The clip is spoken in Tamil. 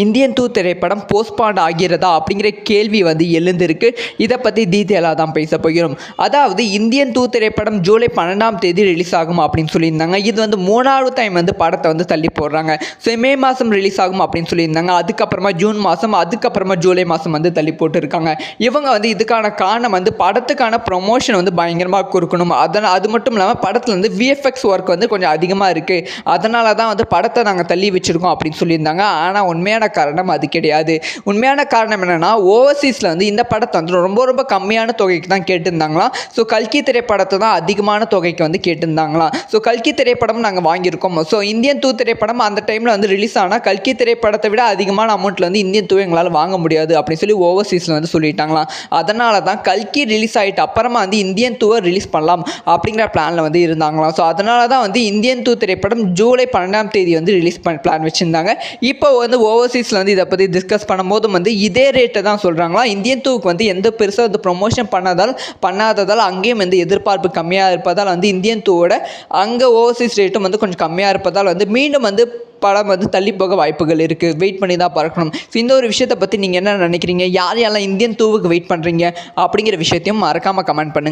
இந்தியன் டூ திரைப்படம் போஸ்ட்பாண்ட் ஆகிறதா அப்படிங்கிற கேள்வி வந்து எழுந்திருக்கு. இதை பற்றி டீட்டெயிலாக தான் பேச போகிறோம். அதாவது இந்தியன் டூ திரைப்படம் ஜூலை பன்னெண்டாம் தேதி ரிலீஸ் ஆகும் அப்படின்னு சொல்லியிருந்தாங்க. இது வந்து மூணாவது டைம் வந்து படத்தை வந்து தள்ளி போடுறாங்க. ஸோ மே மாதம் ரிலீஸ் ஆகும் அப்படின்னு சொல்லியிருந்தாங்க. அதுக்கப்புறமா ஜூன் மாதம் அதுக்கப்புறமா ஜூலை மாதம் வந்து தள்ளி போட்டுருக்காங்க. இவங்க வந்து இதுக்கான காரணம் வந்து படத்துக்கான ப்ரொமோஷன் வந்து பயங்கரமாக கொடுக்கணும் அதனால் அது மட்டும் இல்லாமல் படத்தில் வந்து விஎஃப்எக்ஸ் ஒர்க் வந்து கொஞ்சம் அதிகமாக இருக்குது அதனால தான் வந்து படத்தை நாங்கள் தள்ளி வச்சுருக்கோம் அப்படின்னு சொல்லியிருந்தாங்க. ஆனால் உண்மையான காரணம் அது கிடையாது. உண்மையான காரணம் என்னென்னா ஓவர்சீஸில் வந்து இந்த படத்தை வந்து ரொம்ப ரொம்ப கம்மியான தொகைக்கு தான் கேட்டிருந்தாங்களாம். ஸோ கல்கி திரைப்படத்தை தான் அதிகமான தொகைக்கு வந்து கேட்டிருந்தாங்களாம். ஸோ கல்கி திரைப்படம் நாங்கள் வாங்கியிருக்கோம். ஸோ இந்தியன் தூ திரைப்படம் அந்த டைமில் வந்து ரிலீஸ் ஆனால் கல்கி திரைப்படத்தை விட அதிகமான அமௌண்ட்டில் வந்து இந்தியன் தூ எங்களால் வாங்க முடியாது அப்படின்னு சொல்லி ஓவர்சீஸில் வந்து சொல்லிட்டாங்களாம். அதனால தான் கல்கி ரிலீஸ் ஆகிட்டு அப்புறமா வந்து இந்தியன் தூவை ரிலீஸ் பண்ணலாம் அப்படிங்கிற பிளானில் வந்து இருந்தாங்களாம். ஸோ அதனால தான் வந்து இந்தியன் தூ திரைப்படம் ஜூலை பன்னெண்டாம் தேதி வந்து ரிலீஸ் பண்ண பிளான் வச்சுருந்தாங்க. இப்போ வந்து ஓவர்சீஸில் வந்து இதை பற்றி டிஸ்கஸ் பண்ணும்போதும் வந்து இதே ரேட்டை தான் சொல்கிறாங்களா இந்தியன் தூவுக்கு வந்து எந்த பெருசாக வந்து ப்ரொமோஷன் பண்ணாதால் பண்ணாததால் அங்கேயும் வந்து எதிர்பார்ப்பு கம்மியாக இருப்பதால் வந்து இந்தியன் தூவோட அங்கே ஓவர்சீஸ் ரேட்டும் வந்து கொஞ்சம் கம்மியாக இருப்பதால் வந்து மீண்டும் வந்து படம் வந்து தள்ளி போக வாய்ப்புகள் இருக்குது வெயிட் பண்ணி தான் பார்க்கணும். ஸோ இந்த ஒரு விஷயத்தை பற்றி நீங்கள் என்ன நினைக்கிறீங்க? யார் யாரெல்லாம் இந்தியன் தூவுக்கு வெயிட் பண்ணுறீங்க அப்படிங்கிற விஷயத்தையும் மறக்காமல் கமெண்ட் பண்ணுங்கள்